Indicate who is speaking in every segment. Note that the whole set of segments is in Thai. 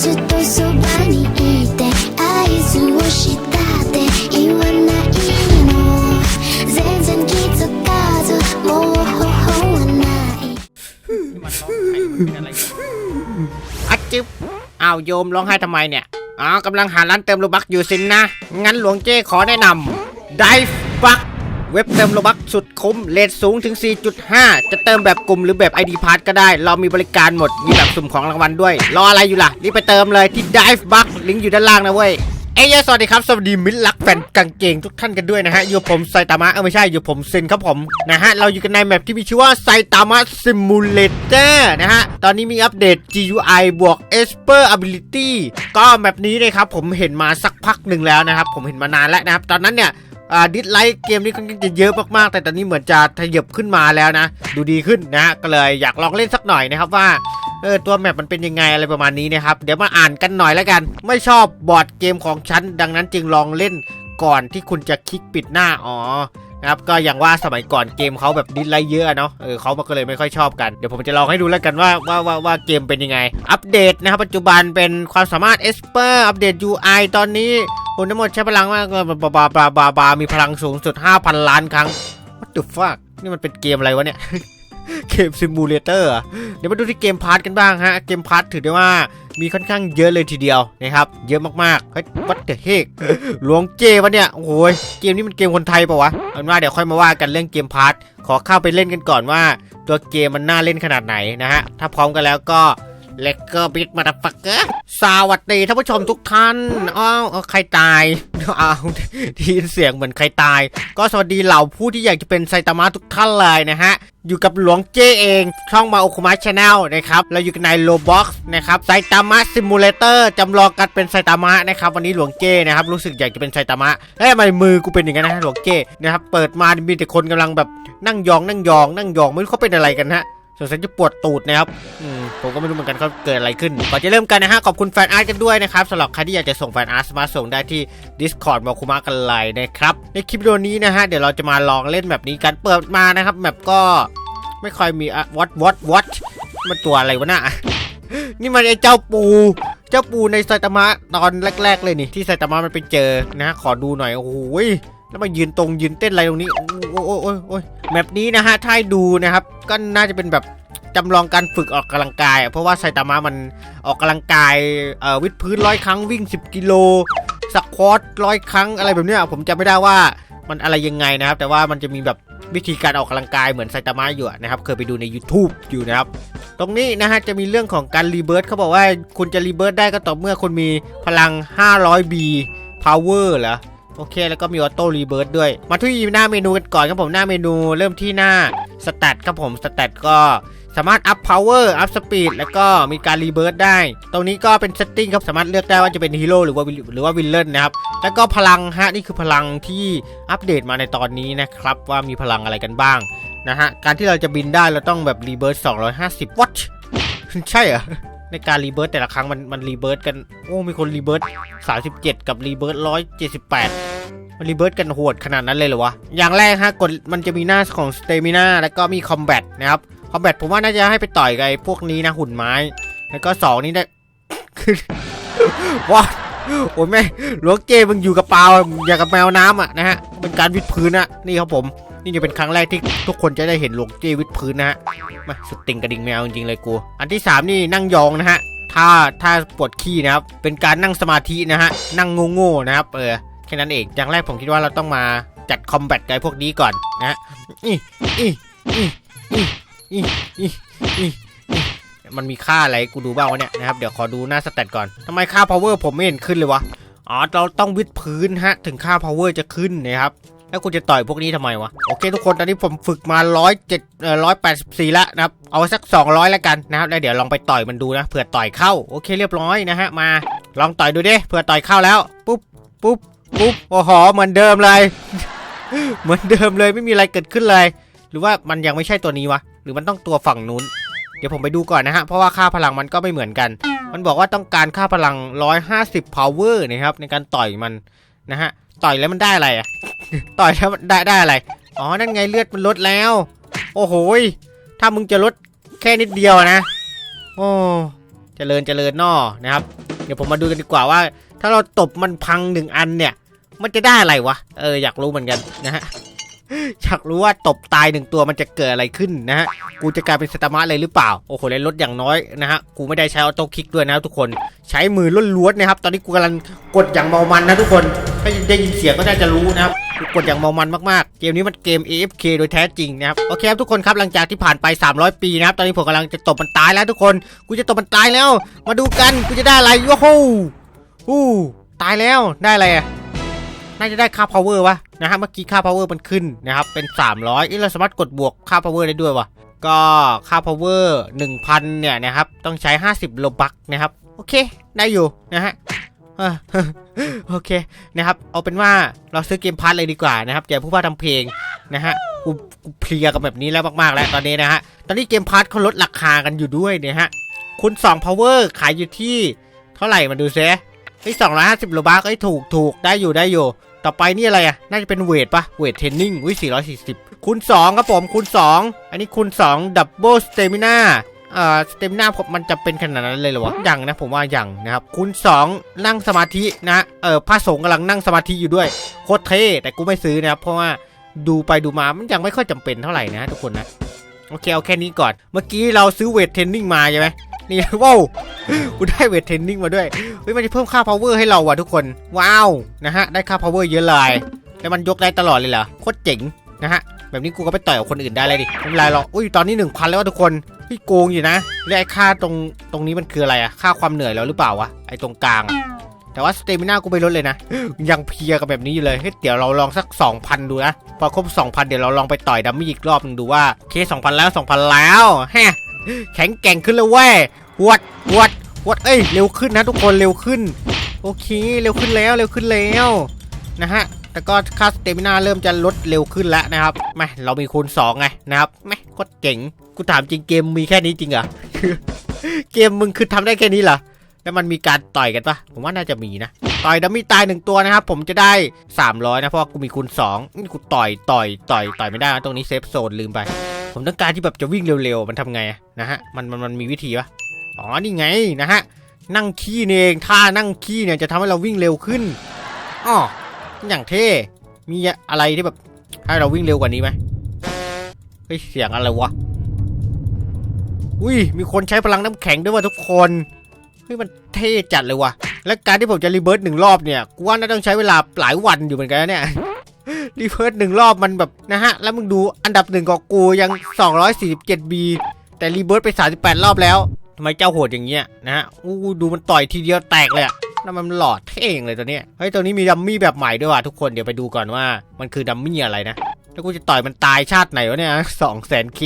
Speaker 1: ずっとそばにいて合図をしたって言わないの全然気づかずもう頬はない
Speaker 2: นี่มันร้องไห้เป็นอะไรกันอัดจึ๊บอ้าวโยมร้องไห้ทำไมเนี่ยอ๋อกำลังหาร้านเติมโลบักอยู่สินนะ งั้นหลวงเจ้ขอแนะนำ Dive Buck เว็บเติมโลบักสุดคุ้มเลทสูงถึง 4.5 จะเติมแบบกลุ่มหรือแบบ ID p a s s ก็ได้ เรามีบริการหมด มีแบบสุ่มของรางวัลด้วย รออะไรอยู่ล่ะ รีบไปเติมเลยที่ Dive Buck ลิงก์อยู่ด้านล่างนะเว้ยเอ้ยสวัสดีครับ สวัสดีมิตรรักแฟนกางเกงทุกท่านกันด้วยนะฮะ อยู่ผมไซตามะ เออไม่ใช่ อยู่ผมเซนครับผม นะฮะ เราอยู่กันในแมปที่มีชื่อว่าไซตามะซิมูเลเตอร์นะฮะ ตอนนี้มีอัปเดต GUI บวก Esper Ability ก็แมปนี้นะครับผมเห็นมาสักพักหนึ่งแล้วนะครับ ผมเห็นมานานแล้วนะครับ ตอนนั้นเนี่ย อ่าดิสไลค์เกมนี้ค่อนข้างจะเยอะมากๆ แต่ตอนนี้เหมือนจะทะยบขึ้นมาแล้วนะ ดูดีขึ้นนะ ก็เลยอยากลองเล่นสักหน่อยนะครับว่าเออตัวแมปมันเป็นยังไงอะไรประมาณนี้นะครับ เดี๋ยวมาอ่านกันหน่อยแล้วกัน ไม่ชอบบอร์ดเกมของฉัน ดังนั้นจึงลองเล่นก่อนที่คุณจะคลิกปิดหน้าอ๋อครับก็อย่างว่าสมัยก่อนเกมเขาแบบดิสไลค์เยอะเนาะเออเขาก็เลยไม่ค่อยชอบกัน เดี๋ยวผมจะลองให้ดูแล้วกันว่าว่าว่าว่าเกมเป็นยังไง อัปเดตนะครับปัจจุบันเป็นความสามารถ Esper อัปเดต UI ตอนนี้ คุณทั้งหมดใช้พลังมากเลยบาบาบาบาบามีพลังสูงสุด 5,000 ล้านครั้ง What the fuck นี่มันเป็นเกมอะไรวะเนี่ย เกมซิมูเลเตอร์เดี๋ยวมาดูที่เกมพาร์ทกันบ้างฮะ เกมพาร์ทถือได้ว่ามีค่อนข้างเยอะเลยทีเดียวนะครับ เยอะมากๆ เฮ้ย what the heck หลวงเจวะเนี่ย โอ้ยเกมนี้มันเกมคนไทยปะวะเอาเป็นว่าเดี๋ยวค่อยมาว่ากันเรื่องเกมพาร์ทขอเข้าไปเล่นกันก่อนว่า ตัวเกมมันน่าเล่นขนาดไหนนะฮะ ถ้าพร้อมกันแล้วก็ เลกเกอร์บิ๊กมาดฟักเกอร์สวัสดีท่านผู้ชมทุกท่านอ้าวใครตายอ้าวได้ยินเสียงเหมือนใครตาย ก็สวัสดีเหล่าผู้ที่อยากจะเป็นไซตามะทุกท่านเลยนะฮะ อยู่กับหลวงเจเอง ช่องมาโอคุมะชาแนลนะครับเราอยู่กันในโลบ็อกซ์นะครับไซตามะซิมูเลเตอร์จำลองกันเป็นไซตามะนะครับ วันนี้หลวงเจนะครับรู้สึกอยากจะเป็นไซตามะเอ้ยทำไมมือกูเป็นอย่างนั้นนะหลวงเจนะครับเปิดมามีแต่คนกำลังแบบนั่งยองนั่งยอง นั่งยองไม่รู้เขาเป็นอะไรกันฮะ สงสัยจะปวดตูดนะครับอผมก็ไม่รู้เหมือนกันเขาเกิดอะไรขึ้น ก่อนจะเริ่มกันนะฮะ ขอบคุณแฟนอาร์ตกันด้วยนะครับสำหรับใครที่อยากจะส่งแฟนอาร์ตสามารถส่งได้ที่ Discord มาคุมะกันเลยนะครับ ในคลิปวิดีโอนี้นะฮะ เดี๋ยวเราจะมาลองเล่นแบบนี้กัน เปิดมานะครับแบบก็ไม่ค่อยมีอะวัดวัดวัดมันตัวอะไรวะน่ะนี่มันไอ้เจ้าปู เจ้าปูในไซตามะตอนแรก ๆ เลยนี่ที่ไซตามะมันไปเจอนะฮะขอดูหน่อยโอ้โหย แล้วมายืนตรงยืนเต้นอะไรตรงนี้ โอ้โอ้โอ้โอ้ยแมปนี้นะฮะถ้าดูนะครับ ก็น่าจะเป็นแบบจำลองการฝึกออกกำลังกาย เพราะว่าไซตามะมันออกกำลังกายเอ่อวิดพื้นร้อยครั้งวิ่ง 10 กิโลสควอตร้อยครั้งอะไรแบบเนี้ยผมจำไม่ได้ว่ามันอะไรยังไงนะครับ แต่ว่ามันจะมีแบบวิธีการออกกำลังกายเหมือนไซตามะอยู่นะครับ เคยไปดูใน YouTube อยู่นะครับ ตรงนี้นะฮะจะมีเรื่องของการรีเบิร์ตเขาบอกว่าคุณจะรีเบิร์ตได้ก็ต่อเมื่อคุณมีพลัง 500B power เหรอ โอเค แล้วก็มีออโต้รีเบิร์ดด้วย มาที่หน้าเมนูกันก่อนครับผมหน้าเมนูเริ่มที่หน้าสแตทครับผมสแตทก็สามารถอัพพาวเวอร์อัพสปีดแล้วก็มีการรีเบิร์ดได้ ตรงนี้ก็เป็นเซตติ้งครับ สามารถเลือกได้ว่าจะเป็นฮีโร่หรือว่าหรือว่าวิลเลนนะครับ แล้วก็พลังฮะนี่คือพลังที่อัปเดตมาในตอนนี้นะครับ ว่ามีพลังอะไรกันบ้างนะฮะ การที่เราจะบินได้เราต้องแบบรีเบิร์ต250 วัตใช่เหรอ ในการรีเบิร์ตแต่ละครั้งมันมันรีเบิร์ตกัน โอ้ มีคนรีเบิร์ต37 กับรีเบิร์ต178 มันรีเบิร์ตกันโหดขนาดนั้นเลยเหรอวะ อย่างแรกฮะกดมันจะมีหน้าของสเตมิน่าแล้วก็มีคอมแบทนะครับ คอมแบทผมว่าน่าจะให้ไปต่อยกับไอ้พวกนี้นะหุ่นไม้ แล้วก็สองนี้ได้ว้าโอ้ยแม่หลวงเจมึงอยู่กับเปล่าอย่างกับแมวน้ำอะนะฮะเป็นการวิดพื้นอะนี่ครับผม นี่จะเป็นครั้งแรกที่ทุกคนจะได้เห็นหลวงเจวิทพื้นนะฮะมาสติงกระดิ่งแมวจริงๆเลยกู อันที่ 3 นี่นั่งยองนะฮะ ถ้าถ้าปวดขี้นะครับ เป็นการนั่งสมาธินะฮะ นั่งโง่ๆนะครับ เออ แค่นั้นเอง อย่างแรกผมคิดว่าเราต้องมาจัดคอมแบทกับพวกนี้ก่อนนะฮะอีอีอีอีอีอีอีมันมีค่าอะไรกูดูบ้างวะเนี่ยนะครับ เดี๋ยวขอดูหน้าสเตตก่อนทำไมค่าพาวเวอร์ผมไม่เห็นขึ้นเลยวะ อ๋อ เราต้องวิดพื้นฮะ ถึงค่าพาวเวอร์จะขึ้นนะครับ แล้วคุณจะต่อยพวกนี้ทำไมวะ โอเคทุกคนตอนนี้ผมฝึกมาร้อยเจ็ดเอ่อร้อยแปดสิบสี่ละนะครับ เอาสักสองร้อยแล้วกันนะครับ แล้วเดี๋ยวลองไปต่อยมันดูนะ เผื่อต่อยเข้า โอเคเรียบร้อยนะฮะ มา ลองต่อยดูดิ เผื่อต่อยเข้าแล้ว ปุ๊บ ปุ๊บ ปุ๊บ โอ้โห เหมือนเดิมเลย เหมือนเดิมเลย ไม่มีอะไรเกิดขึ้นเลย หรือว่ามันยังไม่ใช่ตัวนี้วะ หรือมันต้องตัวฝั่งนู้น เดี๋ยวผมไปดูก่อนนะฮะ เพราะว่าค่าพลังมันก็ไม่เหมือนกัน มันบอกว่าต้องการค่าพลัง 150 power นะครับในการต่อยมันนะฮะ ต่อยแล้วมันได้อะไรอะต่อยแล้วมันได้ได้อะไร อ๋อ นั่นไงเลือดมันลดแล้ว โอ้โหถ้ามึงจะลดแค่นิดเดียวนะ โอ้เจริญเจริญนอนะครับ เดี๋ยวผมมาดูกันดีกว่าว่า ถ้าเราตบมันพังหนึ่งอันเนี่ย มันจะได้อะไรวะ เอออยากรู้เหมือนกันนะฮะ อยากรู้ว่าตบตายหนึ่งตัวมันจะเกิดอะไรขึ้นนะฮะ กูจะกลายเป็นสตาร์มาเลยหรือเปล่า โอ้โหเลยลดอย่างน้อยนะฮะ กูไม่ได้ใช้ออโต้คลิกด้วยนะทุกคน ใช้มือล้วนๆนะครับ ตอนนี้กูกำลังกดอย่างเมามันนะทุกคน ถ้าได้ยินเสียงก็น่าจะรู้นะครับกดอย่างเมามันมากๆ เกมนี้มันเกม AFK โดยแท้จริงนะครับ โอเคครับทุกคนครับ หลังจากที่ผ่านไป 300 ปีนะครับ ตอนนี้ผมกำลังจะตบมันตายแล้วทุกคน กูจะตบมันตายแล้ว มาดูกัน กูจะได้อะไรโอ้โหอู้ตายแล้ว ได้อะไรอะ น่าจะได้ค่า power วะนะฮะเมื่อกี้ค่า power มันขึ้นนะครับเป็น 300อีเราสามารถกดบวกค่า power ได้ด้วยวะก็ค่า power 1,000 เนี่ยนะครับต้องใช้ 50 โลบักนะครับโอเคได้อยู่นะฮะโอเคนะครับเอาเป็นว่าเราซื้อเกมพาร์ทเลยดีกว่านะครับอย่าผู้ว่าทำเพลงนะฮะกูเพลียกับแบบนี้แล้วมากๆแล้วตอนนี้นะฮะตอนนี้เกมพาร์ทเขาลดราคากันอยู่ด้วยเนี่ยฮะคุณ2 power ขายอยู่ที่เท่าไหร่มาดู เซเฮ้อย250โลบักเอ้ถูกถูกได้อยู่ได้อยู่ ต่อไปนี่อะไรอะ น่าจะเป็นเวทปะเวทเทรนนิ่งวิ440คูณ2ครับผมคูณ2อันนี้คูณ2ดับเบิลสเตมิน่าเอ่อสเตมิน่าผมมันจะเป็นขนาดนั้นเลยเหรอวะยังนะผมว่ายังนะครับคูณ2นั่งสมาธินะเออพระสงฆ์กำลังนั่งสมาธิอยู่ด้วยโคตรเท่แต่กูไม่ซื้อนะครับเพราะว่าดูไปดูมามันยังไม่ค่อยจำเป็นเท่าไหร่นะทุกคนนะโอเคเอาแค่นี้ก่อน เมื่อกี้เราซื้อเวทเทรนนิ่งมาใช่ไหม นี่ว้าวกูได้เวทเทรนนิ่งมาด้วยเฮ้ยมันจะเพิ่มค่า power ให้เราว่ะทุกคน ว้าวนะฮะได้ค่า power เยอะเลยแล้วมันยกได้ตลอดเลยเหรอโคตรเจ๋งนะฮะแบบนี้กูก็ไปต่อยกับคนอื่นได้เลยดิไม่เป็นไรหรอกอุ้ยตอนนี้ 1,000 แล้วว่ะทุกคนพี่โกงอยู่นะแล้วไอ้ค่าตรงตรงนี้มันคืออะไรอะค่าความเหนื่อยแล้วหรือเปล่าวะไอ้ตรงกลาง แต่ว่าสเตมิน่ากูไปลดเลยนะ ยังเพียกับแบบนี้อยู่เลยเฮ้ยเดี๋ยวเราลองสัก 2,000 ดูนะพอครบ 2,000 เดี๋ยวเราลองไปต่อยดัมมี่อีกรอบหนึงดูว่าโอเค2,000 แล้ว 2,000 แล้วแฮะ แข็งแกร่งขึ้นเลยเว้ยหวดหวดวดเอ้ยเร็วขึ้นนะทุกคนเร็วขึ้น โอเคเร็วขึ้นแล้วเร็วขึ้นแล้วนะฮะแต่ก็ค่าสเตมินาเริ่มจะลดเร็วขึ้นแล้วนะครับแม่เรามีคูณ2ไงนะครับแม่โคตรเจ๋งกูถามจริงเกมมีแค่นี้จริงเหรอเกมมึงคือทำได้แค่นี้เหรอแล้วมันมีการต่อยกันปะผมว่าน่าจะมีนะต่อยดัมมี่ตายหนึ่งตัวนะครับ ผมจะได้ 300 นะเพราะกูมีคูณ2นี่กูต่อยต่อยต่อยต่อยไม่ได้นะตรงนี้เซฟโซนลืมไป ผมต้องการที่แบบจะวิ่งเร็วๆ มันทำไงนะฮะ มันมันมันมีวิธีปะอ๋อ นี่ไงนะฮะ นั่งขี้เองท่านั่งขี้เนี่ยจะทำให้เราวิ่งเร็วขึ้นอ๋ออย่างเท่ มีอะไรที่แบบให้เราวิ่งเร็วกว่านี้ไหมเฮ้ย เสียงอะไรวะ อุ้ย มีคนใช้พลังน้ำแข็งด้วยว่ะทุกคน เฮ้ย มันเท่จัดเลยว่ะ และการที่ผมจะรีเบิร์ตหนึ่งรอบเนี่ย กูว่าน่าต้องใช้เวลาหลายวันอยู่เหมือนกันเนี่ย รีเบิร์ตหนึ่งรอบมันแบบนะฮะ แล้วมึงดูอันดับหนึ่งของกูยัง 247B แต่รีเบิร์ตไป 38 รอบแล้วทำไมเจ้าโหดอย่างเงี้ยนะฮะอู้ดูมันต่อยทีเดียวแตกเลยอะนั่นมันหลอดเท่งเลยตัวเนี้ยเฮ้ยตัวนี้มีดัมมี่แบบใหม่ด้วยว่ะทุกคนเดี๋ยวไปดูก่อนว่ามันคือดัมมี่อะไรนะแล้วกูจะต่อยมันตายชาติไหนวะเนี่ยสองแสนเค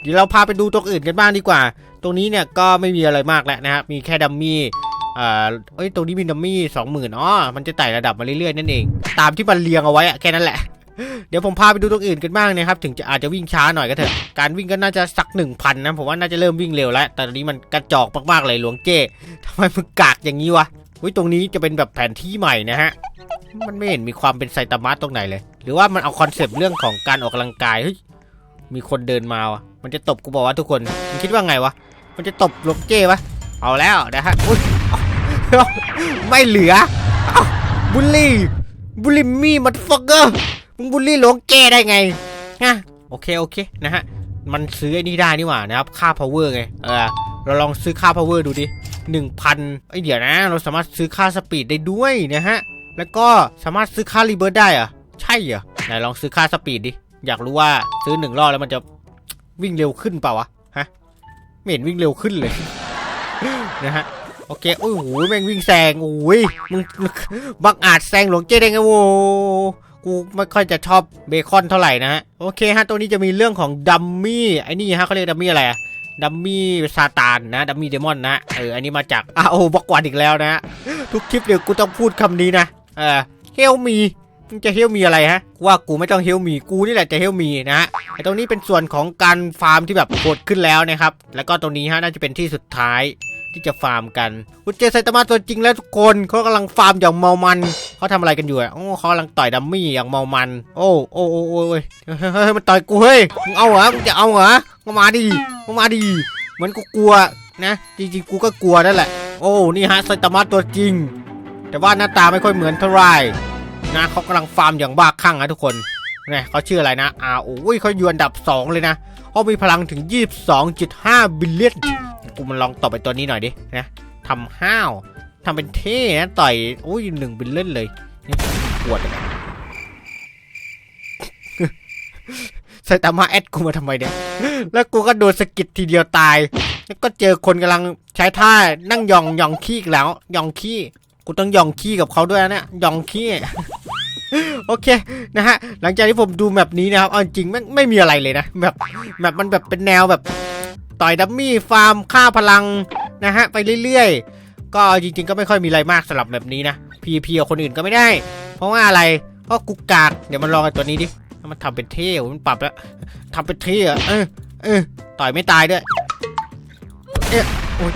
Speaker 2: เดี๋ยวเราพาไปดูตัวอื่นกันบ้างดีกว่า ตรงนี้เนี่ยก็ไม่มีอะไรมากแล้วนะครับมีแค่ดัมมี่ อ่าเอ้ย ตรงนี้มีดัมมี่สองหมื่นอ๋อ มันจะไต่ระดับมาเรื่อยๆนั่นเอง ตามที่มันเรียงเอาไว้อะแค่นั้นแหละ เดี๋ยวผมพาไปดูตรงอื่นกันบ้างนะครับ ถึงจะอาจจะวิ่งช้าหน่อยก็เถอะ การวิ่งก็น่าจะสักหนึ่งพันนะ ผมว่าน่าจะเริ่มวิ่งเร็วแล้ว แต่ตอนนี้มันกระจอกมากๆเลยหลวงเจ้ทำไมมึงกากอย่างนี้วะอุ้ย ตรงนี้จะเป็นแบบแผนที่ใหม่นะฮะ มันไม่เห็นมีความเป็นไซตามะตรงไหนเลย หรือว่ามันเอาคอนเซปต์เรื่องของการออกกำลังกาย เฮ้ย มีคนเดินมาวะมันจะตบกูบอกว่าทุกคนมึงคิดว่าไงวะ มันจะตบหลวงเจ้ปะเอาแล้วนะฮะอุ๊ย ไม่เหลือบุลลี่บุลลี่มี่มันฟักเกอร์มึงบูลลี่หลงแกได้ไงฮะโอเคโอเคนะฮะมันซื้อไอ้นี่ได้นี่หว่านะครับค่า power ไงเออเราลองซื้อค่า power ดูดิหนึ่งพันไอเดี๋ยวนะ เราสามารถซื้อค่าสปีดได้ด้วยนะฮะแล้วก็สามารถซื้อค่ารีเบิร์ดได้อะใช่เหรอไหนลองซื้อค่าสปีดดิอยากรู้ว่าซื้อหนึ่งรอบแล้วมันจะวิ่งเร็วขึ้นเปล่าวะฮะไม่เห็นวิ่งเร็วขึ้นเลยนะฮะ โอเคโอ้ยโหแม่งวิ่งแซงโอ้ยมึงบังอาจแซงหลวงเจ้ได้ไงโว้กูไม่ค่อยจะชอบเบคอนเท่าไหร่นะฮะโอเคฮะตัวนี้จะมีเรื่องของดัมมี่ไอ้นี่ฮะเขาเรียกดัมมี่อะไรอะดัมมี่ซาตานนะดัมมี่เดมอนนะเอออันนี้มาจากอ้าโอบกวันอีกแล้วนะทุกคลิปเดี๋ยวกูต้องพูดคำนี้นะเออเฮลมีมึงจะเฮลมีอะไรฮะกูว่ากูไม่ต้องเฮลมีกูนี่แหละจะเฮลมีนะฮะไอ้ตรงนี้เป็นส่วนของการฟาร์มที่แบบโหดขึ้นแล้วนะครับแล้วก็ตรงนี้ฮะน่าจะเป็นที่สุดท้าย ที่จะฟาร์มกันกูเจอไซตามะตัวจริงแล้วทุกคนเขากำลังฟาร์มอย่างเมามันเขาทำอะไรกันอยู่อะโอ้เขากำลังต่อยดัมมี่อย่างเมามัน โอ้โอ้โอ้โอ้เฮ้ยเฮ้ยมันต่อยกูเฮ้ยมึงเอาเหรอมึงจะเอาเหรอมามาดิมามาดิเหมือนกูกลัวนะจริงๆกูก็กลัวนั่นแหละ โอ้นี่ฮะไซตามะตัวจริง แต่ว่าหน้าตาไม่ค่อยเหมือนเท่าไหร่นะเขากำลังฟาร์มอย่างบ้าคลั่งนะทุกคนเนี่ยเขาชื่ออะไรนะอ่าโอ้ยเขาอยู่อันดับ 2 เลยนะ เขามีพลังถึง 22.5 บิลเลียนกูมันลองตอบไปตัวนี้หน่อยดินะทำห้าวทำเป็นเท่นะต่อยอุ้ยหนึ่งบิลเลียนเลยนี่ปวดอะไซตามะแอดกูมาทำไมเนี่ย แล้วกูก็โดนสกิดทีเดียวตาย แล้วก็เจอคนกำลังใช้ท่านั่งยองยองขี้อีกแล้ว ยองขี้ กูต้องยองขี้กับเขาด้วยนะเนี่ยยองขี้ โอเคนะฮะหลังจากที่ผมดูแมปนี้นะครับเอาจริงไม่ไม่มีอะไรเลยนะแบบแบบมันแบบเป็นแนวแบบต่อยดัมมี่ฟาร์มฆ่าพลังนะฮะไปเรื่อยๆ ก็จริง ๆ ก็ไม่ค่อยมีอะไรมากสำหรับแบบนี้นะพีพีกับคนอื่นก็ไม่ได้ เพราะว่าอะไรเพราะกุกกากเดี๋ยวมันลองไอ้ตัวนี้ดิถ้มันทำเป็นเท่มันปรับแล้วทำเป็นเท่อะเออเออต่อยไม่ตายด้วยเอ๊ะโอ้ย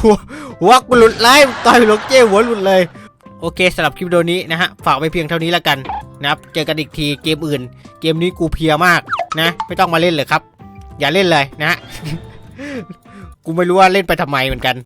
Speaker 2: หัวหัวกูหลุดเลยต่อยหลงเจ้หัวหลุดเลย โอเคสำหรับคลิปวิดีโอนี้นะฮะฝากไว้เพียงเท่านี้แล้วกันนะครับเจอกันอีกทีเกมอื่น เกมนี้กูเพียมากนะ ไม่ต้องมาเล่นเลยครับ อย่าเล่นเลยนะฮะกูไม่รู้ว่าเล่นไปทำไมเหมือนกัน